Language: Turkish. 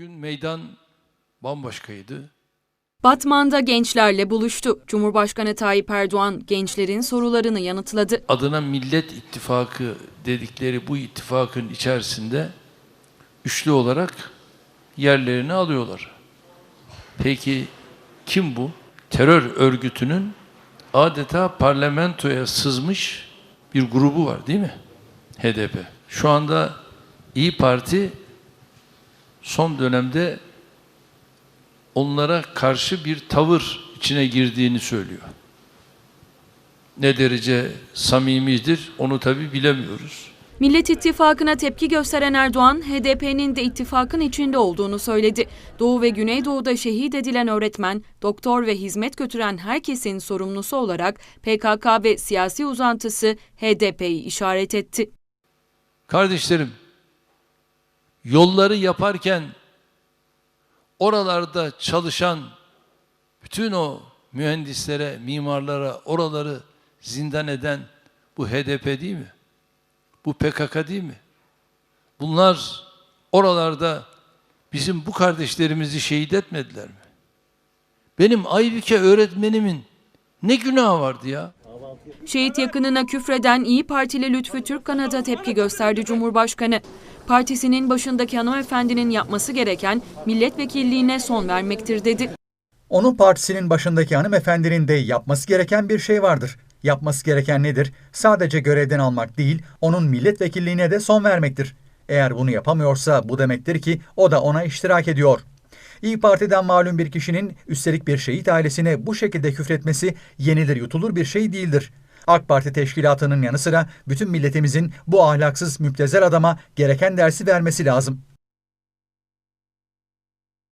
Gün meydan bambaşkaydı. Batman'da gençlerle buluştu. Cumhurbaşkanı Tayyip Erdoğan gençlerin sorularını yanıtladı. Adına Millet İttifakı dedikleri bu ittifakın içerisinde üçlü olarak yerlerini alıyorlar. Peki kim bu? Terör örgütünün adeta parlamentoya sızmış bir grubu var değil mi? HDP. Şu anda İyi Parti son dönemde onlara karşı bir tavır içine girdiğini söylüyor. Ne derece samimidir onu tabi bilemiyoruz. Millet İttifakı'na tepki gösteren Erdoğan, HDP'nin de ittifakın içinde olduğunu söyledi. Doğu ve Güneydoğu'da şehit edilen öğretmen, doktor ve hizmet götüren herkesin sorumlusu olarak PKK ve siyasi uzantısı HDP'yi işaret etti. Kardeşlerim, yolları yaparken oralarda çalışan bütün o mühendislere, mimarlara oraları zindan eden bu HDP değil mi? Bu PKK değil mi? Bunlar oralarda bizim bu kardeşlerimizi şehit etmediler mi? Benim Aybüke öğretmenimin ne günahı vardı ya? Şehit yakınına küfreden İyi Partili Lütfü Türkkan'a da tepki gösterdi Cumhurbaşkanı. Partisinin başındaki hanımefendinin yapması gereken milletvekilliğine son vermektir dedi. Onun partisinin başındaki hanımefendinin de yapması gereken bir şey vardır. Yapması gereken nedir? Sadece görevden almak değil, onun milletvekilliğine de son vermektir. Eğer bunu yapamıyorsa bu demektir ki o da ona iştirak ediyor. İyi Parti'den malum bir kişinin üstelik bir şehit ailesine bu şekilde küfretmesi yenilir yutulur bir şey değildir. AK Parti teşkilatının yanı sıra bütün milletimizin bu ahlaksız müptezel adama gereken dersi vermesi lazım.